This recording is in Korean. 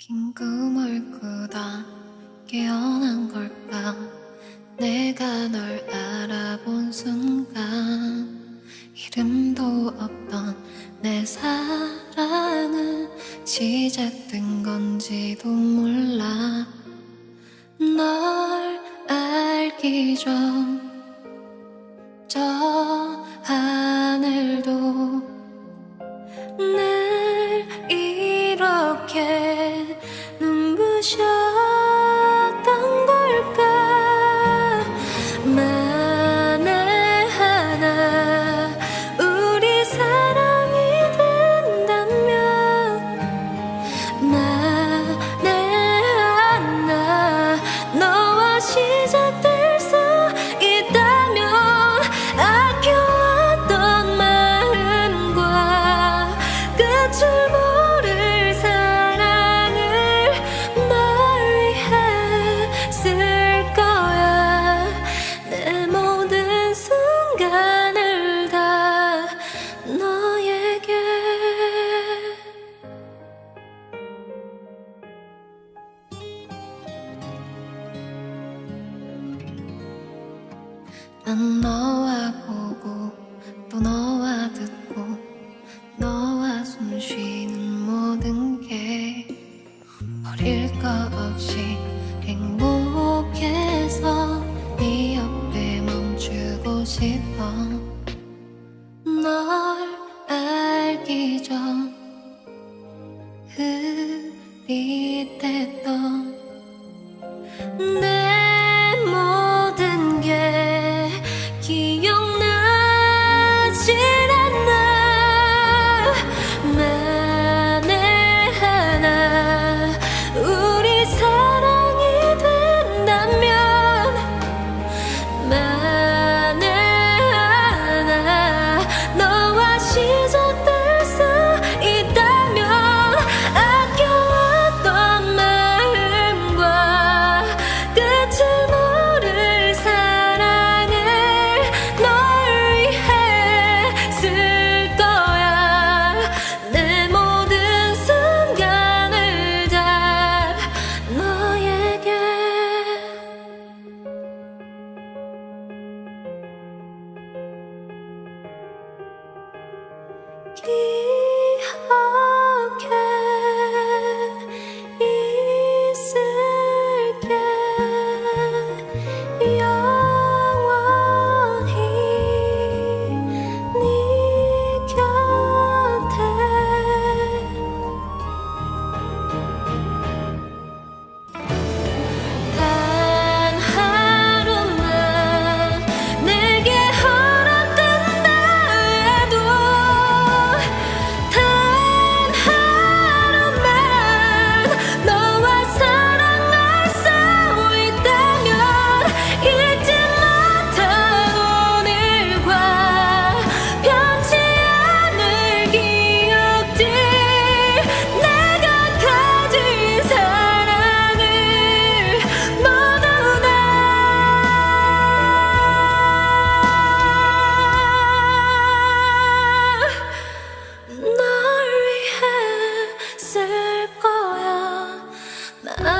긴 꿈을 꾸다. 깨어난 걸까? 내가 널 알아본 순간. 이름도 없던 내 사랑은 시작된 건지도 몰라. 널 알기 전 저 하늘도 늘 이렇게 난 너와 보고 또 너와 듣고 너와 숨 쉬는 모든 게 버릴 거 없이 행복해서 네 옆에 멈추고 싶어. 널 알기 전 흐릿했던 내 You. I